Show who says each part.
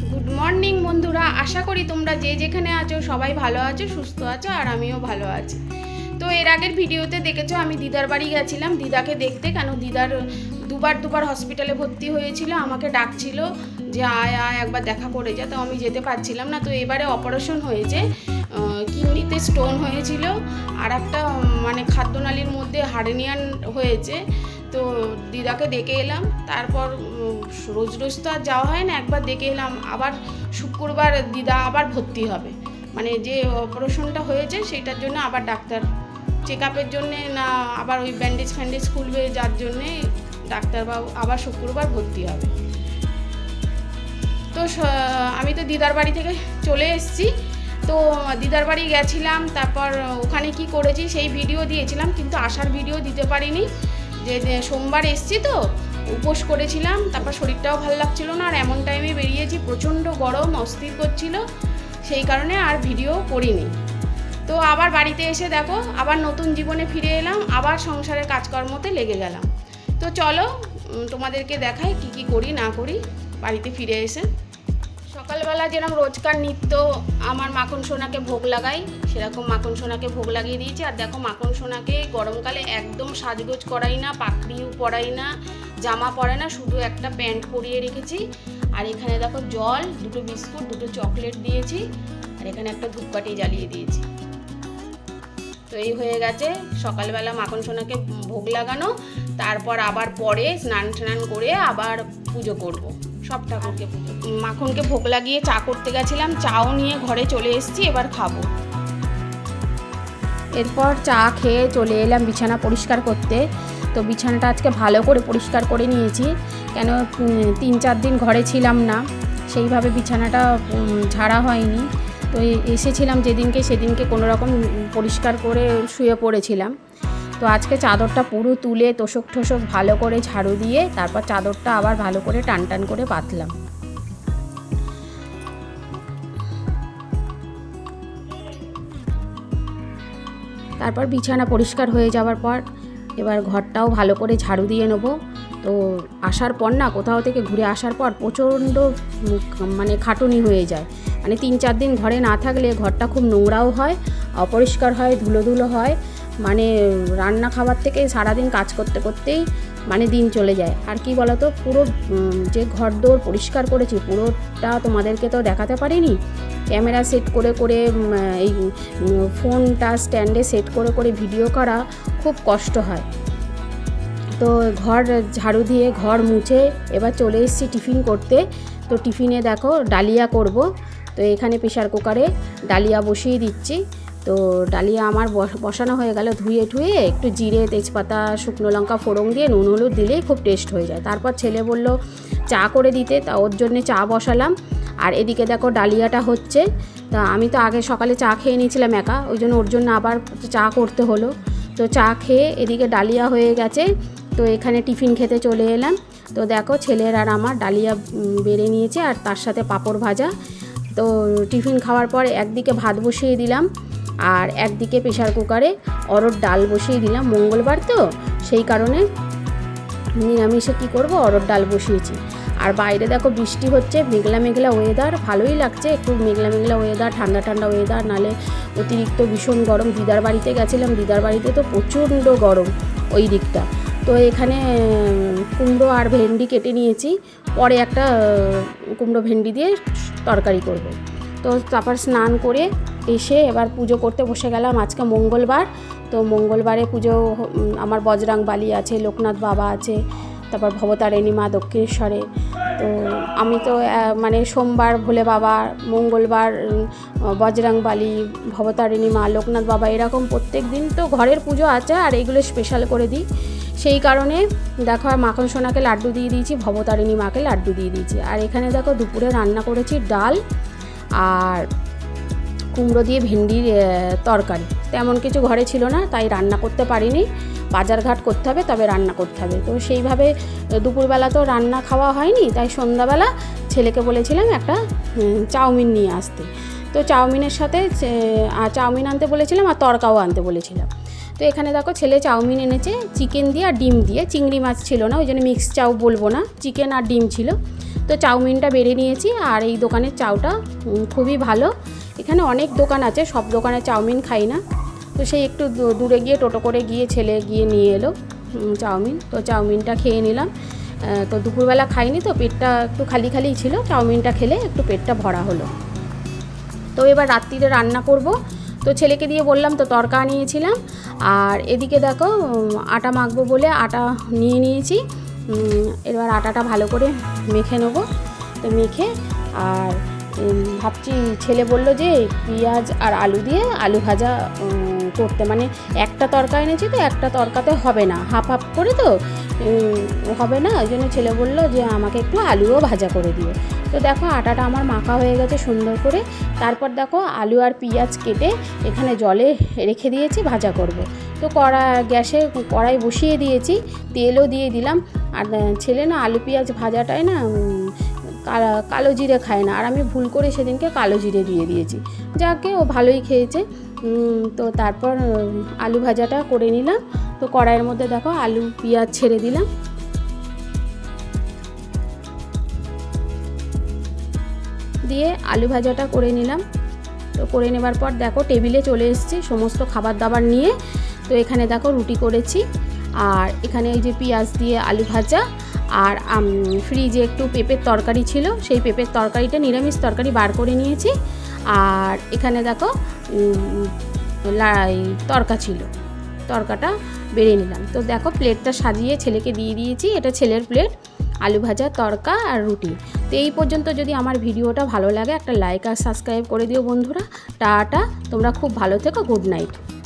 Speaker 1: Good morning বন্ধুরা। আশা করি তোমরা যে যেখানে আছো, সবাই ভালো আছো, সুস্থ আছো, আর আমিও ভালো আছি। তো এর আগের ভিডিওতে দেখেছ, আমি দিদার বাড়ি গেছিলাম। দিদাকে দেখতে, কেন দিদার দুবার দুবার হসপিটালে ভর্তি হয়েছিল, আমাকে ডাকছিল যে, আয় আয়, একবার দেখা করে যা। তো আমি যেতে পারছিলাম না। তো এবারে অপারেশন হয়েছে। কিডনিতে স্টোন হয়েছিল। আর একটা মানে খাদ্যনালীর মধ্যে হারেনিয়ান হয়েছে। তো দিদাকে ডেকে এলাম। তারপর রোজ রোজ তো আর যাওয়া হয় না। একবার ডেকে এলাম। আবার শুক্রবার দিদা আবার ভর্তি হবে। মানে যে অপারেশনটা হয়েছে সেটার জন্য আবার ডাক্তার চেক আপের জন্যে না, আবার ওই ব্যান্ডেজ ফ্যান্ডেজ খুলবে যার জন্যে ডাক্তারবাবু আবার শুক্রবার ভর্তি হবে। তো আমি তো দিদার বাড়ি থেকে চলে এসেছি। তো দিদার বাড়ি গেছিলাম। তারপর ওখানে কি করেছি সেই ভিডিও দিয়েছিলাম। কিন্তু আসার ভিডিও দিতে পারিনি। যে সোমবার এসছি তো, উপোস করেছিলাম, তারপর শরীরটাও ভালো লাগছিল না, আর এমন টাইমে বেরিয়েছি, প্রচণ্ড গরম, অস্থির করছিল, সেই কারণে আর ভিডিও করিনি। তো আবার বাড়িতে এসে দেখো, আবার নতুন জীবনে ফিরে এলাম, আবার সংসারের কাজকর্মতে লেগে গেলাম। তো চলো তোমাদেরকে দেখাই কি কি করি, না করি, বাড়িতে ফিরে এসে। সকালবেলা যেরকম রোজকার নিত্য আমার মাখন সোনাকে ভোগ লাগাই, সেরকম মাখন সোনাকে ভোগ লাগিয়ে দিয়েছি। আর দেখো মাখন সোনাকে গরমকালে একদম সাজগোজ করাই না পাকড়িও পরাই না, জামা পরে না, শুধু একটা প্যান্ট পরিয়ে রেখেছি। আর এখানে দেখো জল, দুটো বিস্কুট, দুটো চকলেট দিয়েছি। আর এখানে একটা ধূপকাঠি জ্বালিয়ে দিয়েছি। তো এই হয়ে গেছে সকালবেলা মাখন সোনাকে ভোগ লাগানো। তারপর আবার পরে স্নান টান করে আবার পুজো করব। সব ঠাকুরকে মাখনকে ভোগ লাগিয়ে চা করতে গেছিলাম, চাও নিয়ে ঘরে চলে এসেছি, এবার খাব। এরপর চা খেয়ে চলে এলাম বিছানা পরিষ্কার করতে। তো বিছানাটা আজকে ভালো করে পরিষ্কার করে নিয়েছি, কেন তিন চার দিন ঘরে ছিলাম না, সেইভাবে বিছানাটা ঝাড়া হয়নি। তো এসেছিলাম যেদিনকে সেদিনকে কোনো রকম পরিষ্কার করে শুয়ে পড়েছিলাম। তো আজকে চাদরটা পুরো তুলে তোষক ঠোষক ভালো করে ঝাড়ু দিয়ে তারপর চাদরটা আবার ভালো করে টান টান করে পাতলাম তারপর বিছানা পরিষ্কার হয়ে যাওয়ার পর এবার ঘরটাও ভালো করে ঝাড়ু দিয়ে নেব। তো আসার পর না, কোথাও থেকে ঘুরে আসার পর প্রচণ্ড মানে খাটুনি হয়ে যায়। মানে তিন চার দিন ঘরে না থাকলে ঘরটা খুব নোংরাও হয়, অপরিষ্কার হয় ধুলো ধুলো হয়। মানে রান্না খাবার থেকে সারাদিন কাজ করতে করতেই মানে দিন চলে যায়। আর কি বলতো, পুরো যে ঘর দৌড় পরিষ্কার করেছি, পুরোটা তোমাদেরকে তো দেখাতে পারিনি। ক্যামেরা সেট করে করে এই ফোনটা স্ট্যান্ডে সেট করে করে ভিডিও করা খুব কষ্ট হয়। তো ঘর ঝাড়ু দিয়ে ঘর মুছে এবার চলে এসেছি টিফিন করতে। তো টিফিনে দেখো, ডালিয়া করব। তো এখানে প্রেশার কুকারে ডালিয়া বসিয়ে দিচ্ছি। তো ডালিয়া আমার বস- বসানো হয়ে গেল ধুয়ে ঠুয়ে, একটু জিরে, তেজপাতা, শুকনো লঙ্কা ফোড়ন দিয়ে নুন, হলুদ দিলেই খুব টেস্ট হয়ে যায়। তারপর ছেলে বলল, চা করে দিতে। তা ওর জন্যে চা বসালাম। আর এদিকে দেখো ডালিয়াটা হচ্ছে। তা আমি তো আগে সকালে চা খেয়ে নিয়েছিলাম একা, ওই জন্য ওর জন্য আবার চা করতে হলো। তো চা খেয়ে এদিকে ডালিয়া হয়ে গেছে। তো এখানে টিফিন খেতে চলে এলাম। তো দেখো ছেলের আর আমার ডালিয়া বেড়ে নিয়েছে আর তার সাথে পাঁপড় ভাজা। তো টিফিন খাওয়ার পর একদিকে ভাত বসিয়ে দিলাম। আর একদিকে প্রেশার কুকারে অরড় ডাল বসিয়ে দিলাম মঙ্গলবার তো, সেই কারণে নিরামিষে কী করব? অরড় ডাল বসিয়েছি। আর বাইরে দেখো বৃষ্টি হচ্ছে, মেঘলা মেঘলা ওয়েদার ভালোই লাগছে, একটু মেঘলা মেঘলা ওয়েদার ঠান্ডা ঠান্ডা ওয়েদার নালে অতিরিক্ত ভীষণ গরম। দিদার বাড়িতে গেছিলাম, দিদার বাড়িতে তো প্রচণ্ড গরম ওই দিকটা। তো এখানে কুমড়ো আর ভেন্ডি কেটে নিয়েছি, পরে একটা কুমড়ো ভেন্ডি দিয়ে তরকারি করব। তো তারপর স্নান করে এসে এবার পুজো করতে বসে গেলাম। আজকে মঙ্গলবার, তো মঙ্গলবারে পুজো আমার বজরাং বালি আছে, লোকনাথ বাবা আছে, তারপর ভবতারিণী মা দক্ষিণেশ্বরে। তো আমি তো মানে সোমবার ভোলে বাবা, মঙ্গলবার বজরাং বালি ভবতারিণী মা লোকনাথ বাবা, এরকম প্রত্যেক দিন তো ঘরের পুজো আছে, আর এগুলো স্পেশাল করে দিই। সেই কারণে দেখো, আর মাখন সোনাকে লাড্ডু দিয়ে দিয়েছি ভবতারিণী মাকে লাড্ডু দিয়ে দিয়েছি। আর এখানে দেখো, দুপুরে রান্না করেছি ডাল আর কুমড়ো দিয়ে ভেন্ডির তরকারি। তেমন কিছু ঘরে ছিল না, তাই রান্না করতে পারিনি। বাজারঘাট করতে হবে, তবে রান্না করতে হবে। তো সেইভাবে দুপুরবেলা তো রান্না খাওয়া হয়নি, তাই সন্ধ্যাবেলা ছেলেকে বলেছিলাম একটা চাউমিন নিয়ে আসতে। তো চাউমিনের সাথে চাউমিন আনতে বলেছিলাম আর তরকাও আনতে বলেছিলাম। তো এখানে দেখো ছেলে চাউমিন এনেছে, চিকেন দিয়ে আর ডিম দিয়ে। চিংড়ি মাছ ছিল না, ওই জন্য মিক্স চাউ বলব না, চিকেন আর ডিম ছিল। তো চাউমিনটা বেড়ে নিয়েছি, আর এই দোকানের চাউটা খুবই ভালো। এখানে অনেক দোকান আছে, সব দোকানে চাউমিন খাই না। তো সেই একটু দূরে গিয়ে টোটো করে গিয়ে ছেলে গিয়ে নিয়ে এলো চাউমিন। তো চাউমিনটা খেয়ে নিলাম। তো দুপুরবেলা খাইনি তো, পেটটা একটু খালি খালিই ছিল, চাউমিনটা খেলে একটু পেটটা ভরা হলো। তো এবার রাত্রিরে রান্না করব। তো ছেলেকে দিয়ে বললাম, তো তরকা নিয়েছিলাম। আর এদিকে দেখো আটা মাখবো বলে আটা নিয়ে নিয়েছি। এবার আটাটা ভালো করে মেখে নেব। তো মেখে আর ভাবছি ছেলে বলল যে পেঁয়াজ আর আলু দিয়ে আলু ভাজা করতে। মানে একটা তরকা এনেছি তো, একটা তরকাতে হবে না। হাফ হাফ করে তো হবে না। ওই জন্য ছেলে বলল যে আমাকে একটু আলুও ভাজা করে দিও। তো দেখো, আটাটা আমার মাখা হয়ে গেছে সুন্দর করে। তারপর দেখো, আলু আর পেঁয়াজ কেটে এখানে জলে রেখে দিয়েছি, ভাজা করব। তো কড়া, গ্যাসে কড়াই বসিয়ে দিয়েছি, তেলও দিয়ে দিলাম। আর ছেলে না আলু পেঁয়াজ ভাজাটায় না কালা- জিরে খায় না। আর আমি ভুল করে সেদিনকে কালো জিরে দিয়ে দিয়েছি। যাকে ও ভালোই খেয়েছে তো তারপর আলু ভাজাটা করে নিলাম। তো কড়াইয়ের মধ্যে দেখো আলু, পেঁয়াজ ছেড়ে দিলাম। দিয়ে আলু ভাজাটা করে নিলাম। তো করে নেবার পর দেখো টেবিলে চলে এসেছি সমস্ত খাবার দাবার নিয়ে। তো এখানে দেখো রুটি করেছি। আর এখানে এই যে পেঁয়াজ দিয়ে আলু ভাজা আর ফ্রিজে একটু পেঁপের তরকারি ছিল সেই পেঁপের তরকারিটা নিরামিষ তরকারি বার করে নিয়েছি। আর এখানে দেখো উম, লা- এই তরকা ছিল। তরকাটা বেড়ে নিলাম। তো দেখো প্লেটটা সাজিয়ে ছেলেকে দিয়ে দিয়েছি। এটা ছেলের প্লেট আলু ভাজা তরকা আর রুটি। তো এই পর্যন্ত যদি আমার ভিডিওটা ভালো লাগে একটা লাইক আর সাবস্ক্রাইব করে দিও বন্ধুরা। টাটা তোমরা খুব ভালো থেকো গুড নাইট